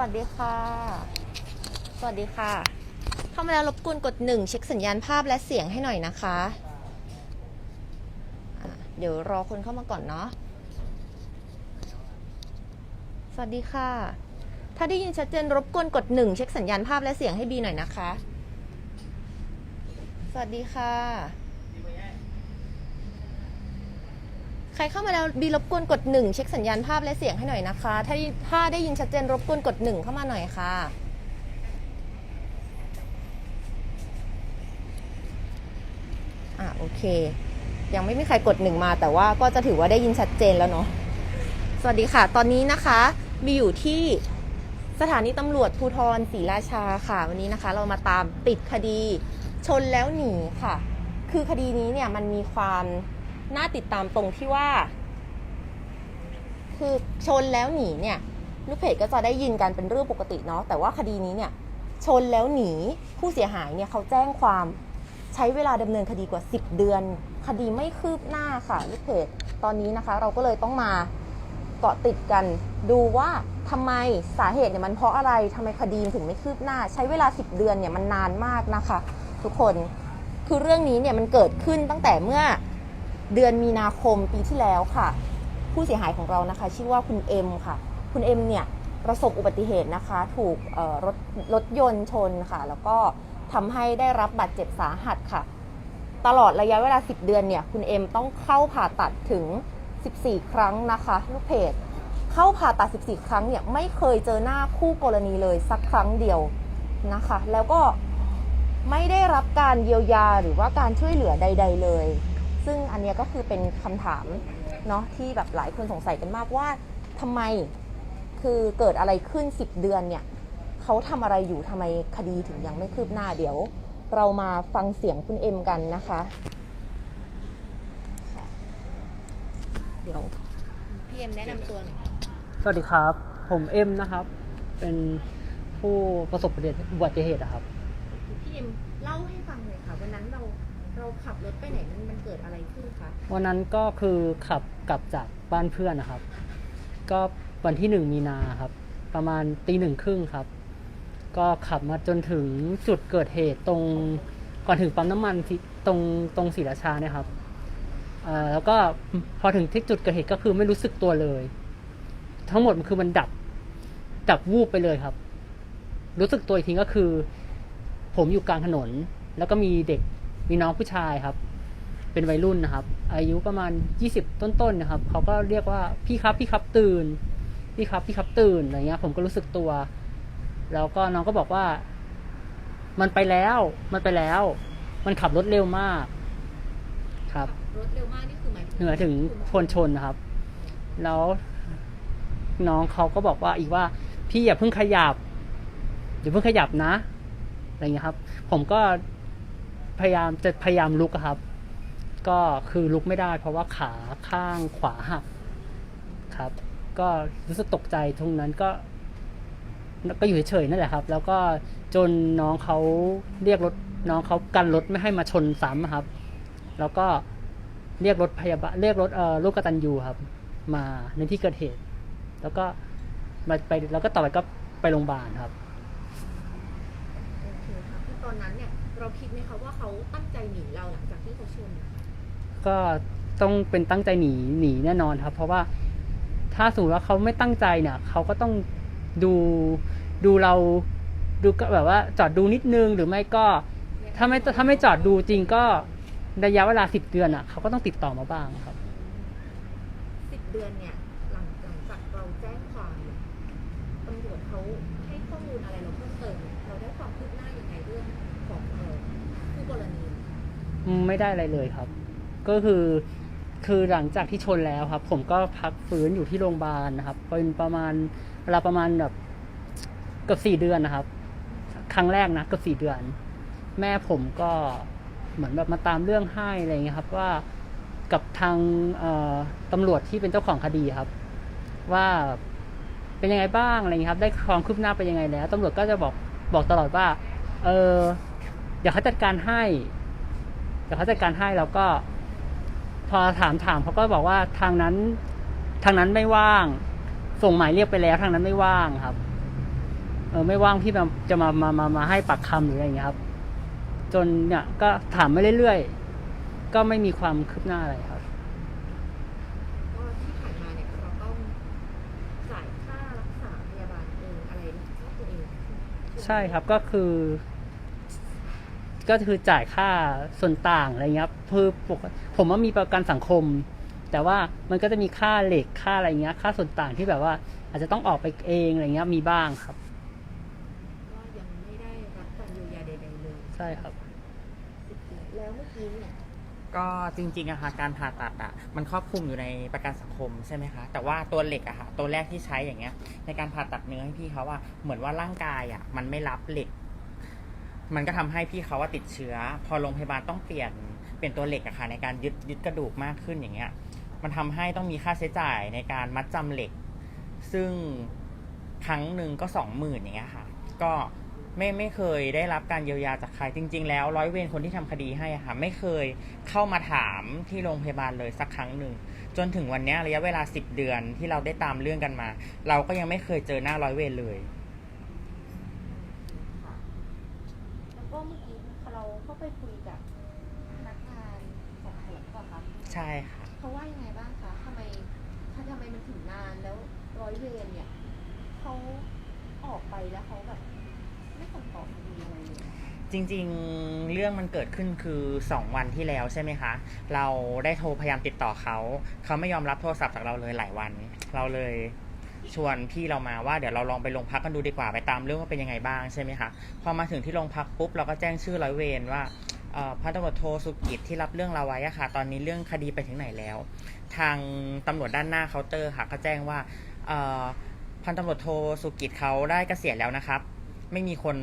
วัสดีค่ะ สวัสดีค่ะ เข้ามาแล้วรบกวนกดหนึ่งเช็คสัญญาณภาพและเสียงให้หน่อยนะคะะเดี๋ยวรอคนเข้ามาก่อนเนาะ สวัสดีค่ะ ถ้าได้ยินชัดเจนรบกวนกดหนึ่งเช็คสัญญาณภาพและเสียงให้บีหน่อยนะคะ สวัสดีค่ะ ใครเข้ามาแล้วบีรบกวนกดหนึ่งเช็คสัญญาณภาพและเสียงให้หน่อยนะคะ ถ้าถ้าได้ยินชัดเจนรบกวนกดหนึ่งเข้ามาหน่อยค่ะ อะโอเค ยังไม่มีใครกดหนึ่งมาแต่ว่าก็จะถือว่าได้ยินชัดเจนแล้วเนาะสวัสดีค่ะ ตอนนี้นะคะมีอยู่ที่สถานีตำรวจภูธรศรีราชาค่ะ วันนี้นะคะ เรามาตามติดคดีชนแล้วหนีค่ะ คือคดีนี้เนี่ยมันมีความ น่าติดตามตรงที่ว่า คือชนแล้วหนีเนี่ยลูกเพจก็จะได้ยินกันเป็นเรื่องปกติเนาะแต่ว่าคดีนี้เนี่ย ชนแล้วหนีผู้เสียหายเนี่ยเขาแจ้งความใช้เวลาดำเนินคดีกว่า 10 เดือน คดีไม่คืบหน้าค่ะลูกเพจตอนนี้นะคะ เราก็เลยต้องมาเกาะติดกันดูว่าทำไมสาเหตุเนี่ยมันเพราะอะไรทำไมคดีถึงไม่คืบหน้า ใช้เวลา 10 เดือนเนี่ยมันนานมากนะคะ ทุกคนคือเรื่องนี้เนี่ยมันเกิดขึ้นตั้งแต่เมื่อ เดือนมีนาคมปีที่แล้วค่ะ ผู้เสียหายของเรานะคะ ชื่อว่าคุณเอ็มค่ะ คุณเอ็มเนี่ยประสบอุบัติเหตุนะคะ ถูกรถรถยนต์ชนค่ะ แล้วก็ทำให้ได้รับบาดเจ็บสาหัสค่ะ ตลอดระยะเวลา 10 เดือนเนี่ย คุณเอ็มต้องเข้าผ่าตัดถึง 14 ครั้งนะคะลูกเพจเข้าผ่าตัด 14 ครั้งเนี่ยไม่เคยเจอหน้าคู่กรณีเลยสักครั้งเดียวนะคะ แล้วก็ไม่ได้รับการเยียวยาหรือว่าการช่วยเหลือใด ๆ เลย ซึ่งอันเนี้ยก็คือเป็นคำถามเนาะที่แบบหลายคนสงสัยกันมากว่าทำไมคือเกิดอะไรขึ้น 10 เดือนเนี่ยเขาทำอะไรอยู่ทำไมคดีถึงยังไม่คืบหน้าเดี๋ยว เรามาฟังเสียงคุณเอ็มกันนะคะค่ะเดี๋ยวพี่เอ็มแนะนำตัวหน่อยสวัสดีครับ ผมเอ็มนะครับ เป็นผู้ประสบอุบัติเหตุอะครับพี่เอ็มเล่าให้ ขับรถไปไหนมันมันเกิดอะไรขึ้นคะวันนั้นก็คือขับกลับจากบ้านเพื่อนนะครับ ก็วันที่หนึ่งมีนาครับ ประมาณตีหนึ่งครึ่งครับ ก็ขับมาจนถึงจุดเกิดเหตุตรงก่อนถึงปั๊มน้ำมันที่ตรงตรงศรีราชาเนี่ยครับอ่าแล้วก็พอถึงที่จุดเกิดเหตุก็คือไม่รู้สึกตัวเลย ทั้งหมดมันคือมันดับดับวูบไปเลยครับ รู้สึกตัวอีกทีก็คือ ผมอยู่กลางถนน แล้วก็มีเด็ก มีน้องผู้ชายครับ เป็นวัยรุ่นนะครับ อายุประมาณยี่สิบต้นๆนะครับเขาก็เรียกว่าพี่ครับพี่ครับตื่น พี่ครับพี่ครับตื่นอะไรเงี้ย ผมก็รู้สึกตัว แล้วก็น้องก็บอกว่า มันไปแล้ว มันไปแล้ว มันขับรถเร็วมาก ครับรถเร็วมากนี่คือหมายถึงเหนือถึงพลชนนะครับ แล้วน้องเขาก็บอกว่าอีกว่า พี่อย่าเพิ่งขยับอย่าเพิ่งขยับนะอะไรเงี้ยครับ ผมก็ พยายามจะพยายามลุกครับ ก็คือลุกไม่ได้เพราะว่าขาข้างขวาหักครับ ก็รู้สึกตกใจตรงนั้นก็ก็อยู่เฉยๆนั่นแหละครับ แล้วก็จนน้องเขาเรียกรถน้องเขากันรถไม่ให้มาชนซ้ำครับ แล้วก็เรียกรถพยาบาลเรียกรถเอ่อลูกกตันยูครับ มาในที่เกิดเหตุ แล้วก็มาไปแล้วก็ต่อไปก็ไปโรงพยาบาลครับโอเคค่ะคือตอนนั้นเนี่ย เราคิดไหมคะว่าเขาตั้งใจหนีเราหลังจากที่เขาชนนะคะก็ต้องเป็นตั้งใจหนีหนีแน่นอนครับ เพราะว่าถ้าสมมติว่าเขาไม่ตั้งใจเนี่ยเขาก็ต้องดูดูเราดูก็แบบว่าจอดดูนิดนึงหรือไม่ก็ ถ้าไม่ถ้าไม่จอดดูจริงก็ระยะเวลาสิบเดือนอะเขาก็ต้องติดต่อมาบ้างครับ สิบเดือนเนี่ย ไม่ได้อะไรเลยครับ ก็คือคือหลังจากที่ชนแล้วครับ ผมก็พักฟื้นอยู่ที่โรงพยาบาลนะครับเป็นประมาณเวลาประมาณแบบเกือบสี่เดือนนะครับ ครั้งแรกนะเกือบสี่เดือน แม่ผมก็เหมือนแบบมาตามเรื่องให้อะไรเงี้ยครับ ว่ากับทางตำรวจที่เป็นเจ้าของคดีครับ ว่าเป็นยังไงบ้างอะไรเงี้ยครับ ได้ความคืบหน้าไปยังไงแล้วตำรวจก็จะบอกบอกตลอดว่า เออเดี๋ยวเขาจัดการให้ เดี๋ยวเขาจัดการให้แล้วก็ พอถามถามเขาก็บอกว่าทางนั้น ทางนั้นไม่ว่าง ส่งหมายเรียกไปแล้ว ทางนั้นไม่ว่างครับ เออไม่ว่างที่แบบจะมามามามาให้ปากคำหรืออะไรอย่างเงี้ยครับ จนเนี่ย ก็ถามมาเรื่อยๆก็ไม่มีความคืบหน้าอะไรครับก็ที่ผ่านมาเนี่ยเราต้องจ่ายค่ารักษาพยาบาลเองอะไรของตัวเองใช่ครับก็คือ ก็คือจ่ายค่าส่วนต่างอะไรเงี้ยครับคือปกผมว่ามีประกันสังคม แต่ว่ามันก็จะมีค่าเหล็กค่าอะไรเงี้ย ค่าส่วนต่างที่แบบว่า อาจจะต้องออกไปเองอะไรเงี้ยมีบ้างครับ ก็ยังไม่ได้รับการเยียวยาใดๆเลยใช่ครับ แล้วเมื่อกี้เนี่ยก็จริงๆอะค่ะการผ่าตัดอะมันครอบคลุมอยู่ในประกันสังคมใช่ไหมคะแต่ว่าตัวเหล็กอะค่ะตัวแรกที่ใช้อย่างเงี้ย ในการผ่าตัดเนื้อให้พี่เขาว่าเหมือนว่าร่างกายอะมันไม่รับเหล็ก มันก็ทำให้พี่เขาว่าติดเชื้อ พอโรงพยาบาลต้องเปลี่ยนเปลี่ยนตัวเหล็กอะค่ะในการยึดยึดกระดูกมากขึ้นอย่างเงี้ย มันทำให้ต้องมีค่าใช้จ่ายในการมัดจำเหล็ก ซึ่งครั้งหนึ่งก็สองหมื่นอย่างเงี้ยค่ะ ก็ไม่ไม่เคยได้รับการเยียวยาจากใครจริง ๆ แล้วร้อยเวรคนที่ทำคดีให้อะค่ะไม่เคยเข้ามาถามที่โรงพยาบาลเลยสักครั้งหนึ่งจนถึงวันนี้ระยะเวลาสิบเดือนที่เราได้ตามเรื่องกันมา เราก็ยังไม่เคยเจอหน้าร้อยเวรเลย แล้ว ก็เมื่อกี้เราเข้าไปคุยกับพนักงานสอบสวนก่อนครับใช่ค่ะ เขาว่ายังไงบ้างคะทำไมถ้าทำไมมันถึงนานแล้วร้อยเวรเนี่ยเขาออกไปแล้วเขาแบบไม่ส่งต่อคดีอะไรเลย จริงๆ เรื่องมันเกิดขึ้นคือ 2 วันที่แล้วใช่ไหมคะ เราได้โทรพยายามติดต่อเขา เขาไม่ยอมรับโทรศัพท์จากเราเลยหลายวัน เราเลย ชวนพี่เรามาว่าเดี๋ยวเราลองไปโรงพักกันดูดีกว่าไปตามเรื่องว่าเป็นยังไงบ้างใช่ไหมคะพอมาถึงที่โรงพักปุ๊บเราก็แจ้งชื่อร้อยเวรว่าพันตำรวจโทสุกิจที่รับเรื่องเราไว้ค่ะ ตอนนี้เรื่องคดีไปถึงไหนแล้ว ทางตำรวจด้านหน้าเคาน์เตอร์ค่ะก็แจ้งว่าพันตำรวจโทสุกิจเขาได้เกษียณแล้วนะครับ ไม่มีคน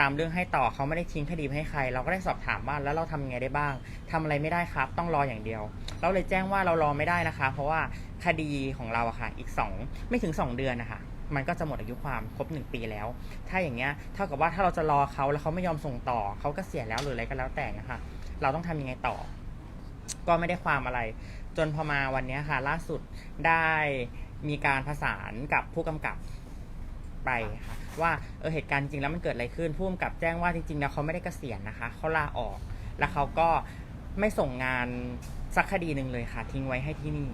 ตามเรื่องให้ต่อเขาไม่ได้ทิ้งคดีให้ใคร เราก็ได้สอบถามว่าแล้วเราทำยังไงได้บ้างทำอะไรไม่ได้ครับ ต้องรออย่างเดียว เราเลยแจ้งว่าเรารอไม่ได้นะคะ เพราะว่าคดีของเราอะค่ะ อีกสองไม่ถึงสองเดือนนะคะมันก็จะหมดอายุความครบหนึ่งปีแล้ว ถ้าอย่างเงี้ยเท่ากับว่าถ้าเราจะรอเขาแล้วเขาไม่ยอมส่งต่อเขาก็เสียแล้วหรืออะไรก็แล้วแต่นะคะเราต้องทำยังไงต่อ ก็ไม่ได้ความอะไร จนพอมาวันนี้ค่ะ ล่าสุดได้มีการประสานกับผู้กำกับ ไปค่ะว่าเออเหตุการณ์จริงแล้วมันเกิดอะไรขึ้นผู้กำกับแจ้งว่าจริงๆแล้วเขาไม่ได้เกษียณนะคะเขาลาออก แล้วเขาก็ไม่ส่งงานสักคดีหนึ่งเลยค่ะ ทิ้งไว้ให้ที่นี่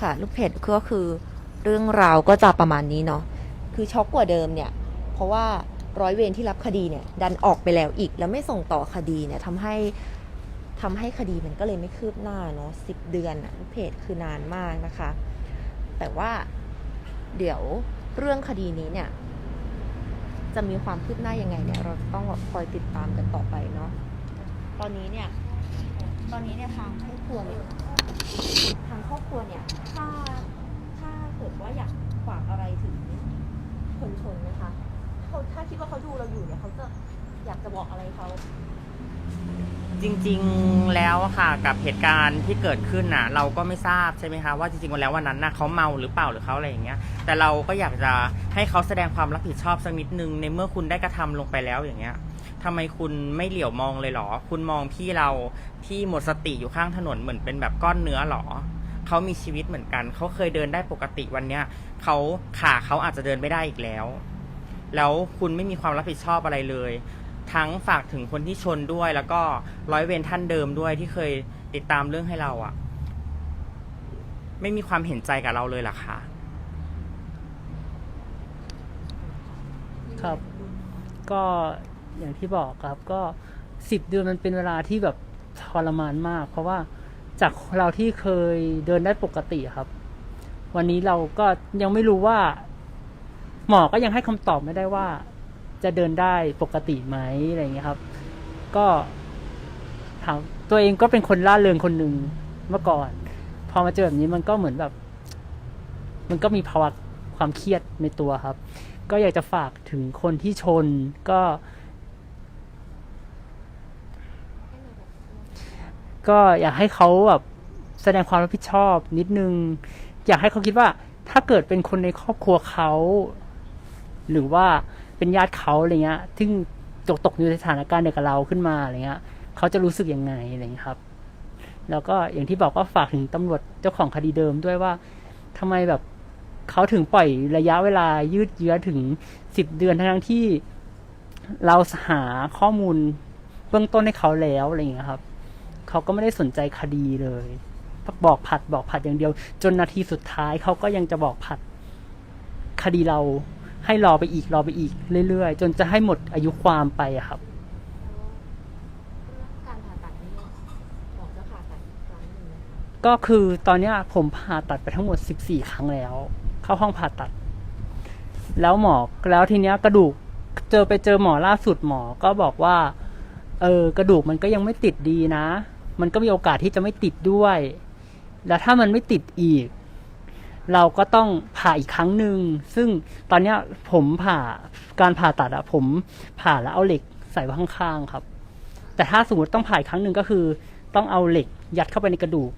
ค่ะลูกเพจก็คือเรื่องราวก็จะประมาณนี้เนาะคือช็อกกว่าเดิมเนี่ย เพราะว่าร้อยเวรที่รับคดีเนี่ย ดันออกไปแล้วอีกแล้วไม่ส่งต่อคดีเนี่ยทำให้ ทำให้คดีมันก็เลยไม่คืบหน้าเนาะสิบเดือนอะลูกเพจคือนานมากนะคะ แต่ว่าเดี๋ยวเรื่องคดีนี้เนี่ย จะมีความคืบหน้ายังไงเนี่ย เราจะต้องแบบคอยติดตามกันต่อไปเนาะตอนนี้เนี่ย ตอนนี้เนี่ยทางครอบครัวเนี่ยทางครอบครัวเนี่ย ถ้าถ้าเกิดว่าอยากฝากอะไรถึงคนชนนะคะเขาถ้าคิดว่าเขาดูเราอยู่เนี่ยเขาจะอยากจะบอกอะไรเขา จริงๆแล้วอะค่ะกับเหตุการณ์ที่เกิดขึ้นน่ะ เราก็ไม่ทราบใช่ไหมคะว่าจริงๆแล้ววันนั้นน่ะเขาเมาหรือเปล่าหรือเขาอะไรอย่างเงี้ย แต่เราก็อยากจะให้เขาแสดงความรับผิดชอบสักนิดนึงในเมื่อคุณได้กระทำลงไปแล้วอย่างเงี้ยทำไมคุณไม่เหลียวมองเลยเหรอ คุณมองพี่เราที่หมดสติอยู่ข้างถนนเหมือนเป็นแบบก้อนเนื้อเหรอ เขามีชีวิตเหมือนกัน เขาเคยเดินได้ปกติวันเนี้ยเขาขาเขาอาจจะเดินไม่ได้อีกแล้ว แล้วคุณไม่มีความรับผิดชอบอะไรเลย ทั้งฝากถึงคนที่ชนด้วย แล้วก็ร้อยเวรท่านเดิมด้วยที่เคยติดตามเรื่องให้เราอะไม่มีความเห็นใจกับเราเลยหรอคะครับ ก็อย่างที่บอกครับ ก็สิบเดือนมันเป็นเวลาที่แบบทรมานมาก เพราะว่าจากเราที่เคยเดินได้ปกติครับ วันนี้เราก็ยังไม่รู้ว่า หมอก็ยังให้คำตอบไม่ได้ว่า จะเดินได้ปกติไหมอะไรอย่างเงี้ยครับ ก็ถามตัวเองก็เป็นคนล่าเริงคนหนึ่งเมื่อก่อน พอมาเจอแบบนี้มันก็เหมือนแบบ มันก็มีภาวะความเครียดในตัวครับ ก็อยากจะฝากถึงคนที่ชนก็ ก็อยากให้เขาแบบแสดงความรับผิดชอบนิดนึง อยากให้เขาคิดว่าถ้าเกิดเป็นคนในครอบครัวเขา หรือว่า เป็นญาติเขาอะไรเงี้ยซึ่งตกตกอยู่ในสถานการณ์เดียวกับเราขึ้นมาอะไรเงี้ยเขาจะรู้สึกยังไงอะไรเงี้ยครับ แล้วก็อย่างที่บอกก็ฝากถึงตำรวจเจ้าของคดีเดิมด้วยว่าทำไมแบบเขาถึงปล่อยระยะเวลายืดเยื้อถึงสิบเดือนทั้งที่เราหาข้อมูลเบื้องต้นให้เขาแล้วอะไรอย่างเงี้ยครับ เขาก็ไม่ได้สนใจคดีเลยบอกผัดบอกผัดอย่างเดียว จนนาทีสุดท้ายเขาก็ยังจะบอกผัดคดีเรา ให้รอไปอีกรอไปอีกเรื่อยๆ จนจะให้หมดอายุความไปอะครับ การผ่าตัดนี่หมอจะผ่าตัดอีกครั้งหนึ่งนะคะก็คือตอนเนี้ยผมผ่าตัดไปทั้งหมด 14 ครั้งแล้ว เข้าห้องผ่าตัด แล้วหมอแล้วทีเนี้ยกระดูกเจอไปเจอหมอล่าสุดหมอก็บอกว่า เออกระดูกมันก็ยังไม่ติดดีนะ มันก็มีโอกาสที่จะไม่ติดด้วย แล้วถ้ามันไม่ติดอีก เราก็ต้องผ่าอีกครั้งหนึ่ง ซึ่งตอนเนี้ยผมผ่าการผ่าตัดอะผมผ่าแล้วเอาเหล็กใส่ไว้ข้างๆครับ แต่ถ้าสมมติต้องผ่าอีกครั้งหนึ่งก็คือ ต้องเอาเหล็กยัดเข้าไปในกระดูก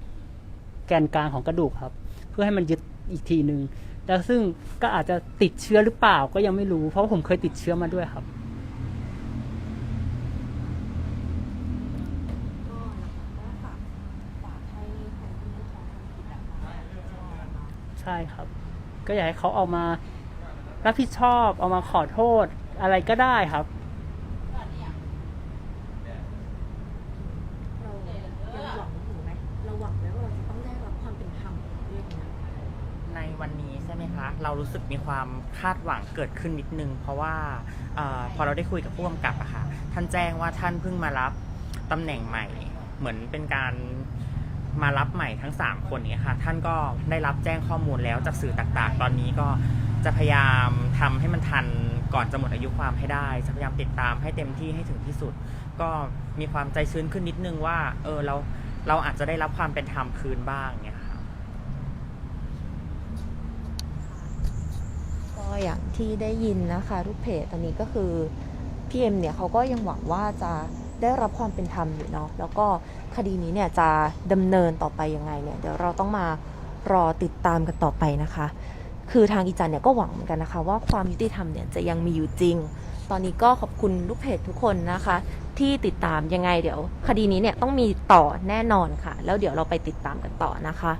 แกนกลางของกระดูกครับ เพื่อให้มันยึดอีกทีหนึ่งแล้วซึ่งก็อาจจะติดเชื้อหรือเปล่าก็ยังไม่รู้ เพราะผมเคยติดเชื้อมาด้วยครับ ก็นะคะก็ฝากฝากให้คนที่เขาทำผิดอะค่ะรับผิดชอบนะคะ ใช่ครับ ก็อยากให้เขาออกมารับผิดชอบออกมาขอโทษอะไรก็ได้ครับ เรายังหวังถึงไหมเราหวังไหมว่าเราจะต้องได้รับความเป็นธรรมเรื่องเนี้ยในวันนี้ใช่ไหมคะ เรารู้สึกมีความคาดหวังเกิดขึ้นนิดนึง เพราะว่าเออพอเราได้คุยกับผู้กำกับอะค่ะท่านแจ้งว่าท่านเพิ่งมารับตำแหน่งใหม่ เหมือนเป็นการ มารับใหม่ทั้ง 3 คนนี้ค่ะท่านก็ได้รับแจ้งข้อมูลแล้วจากสื่อต่างๆ ตอนนี้ก็จะพยายามทำให้มันทันก่อนจะหมดอายุความให้ได้จะพยายามติดตามให้เต็มที่ให้ถึงที่สุด ก็มีความใจชื้นขึ้นนิดนึงว่า เออเราเราอาจจะได้รับความเป็นธรรมคืนบ้างเนี่ยค่ะก็อย่างที่ได้ยินนะคะทุกเพจตอนนี้ก็คือพี่เอ็มเนี่ยเขาก็ยังหวังว่าจะ ได้รับความเป็นธรรมอยู่เนาะแล้วก็คดีนี้เนี่ยจะดำเนินต่อไปยังไงเนี่ยเดี๋ยวเราต้องมารอติดตามกันต่อไปนะคะ คือทางอีจันเนี่ยก็หวังเหมือนกันนะคะ ว่าความยุติธรรมเนี่ยจะยังมีอยู่จริง ตอนนี้ก็ขอบคุณลูกเพจทุกคนนะคะ ที่ติดตามยังไงเดี๋ยว คดีนี้เนี่ยต้องมีต่อแน่นอนค่ะ แล้วเดี๋ยวเราไปติดตามกันต่อนะคะ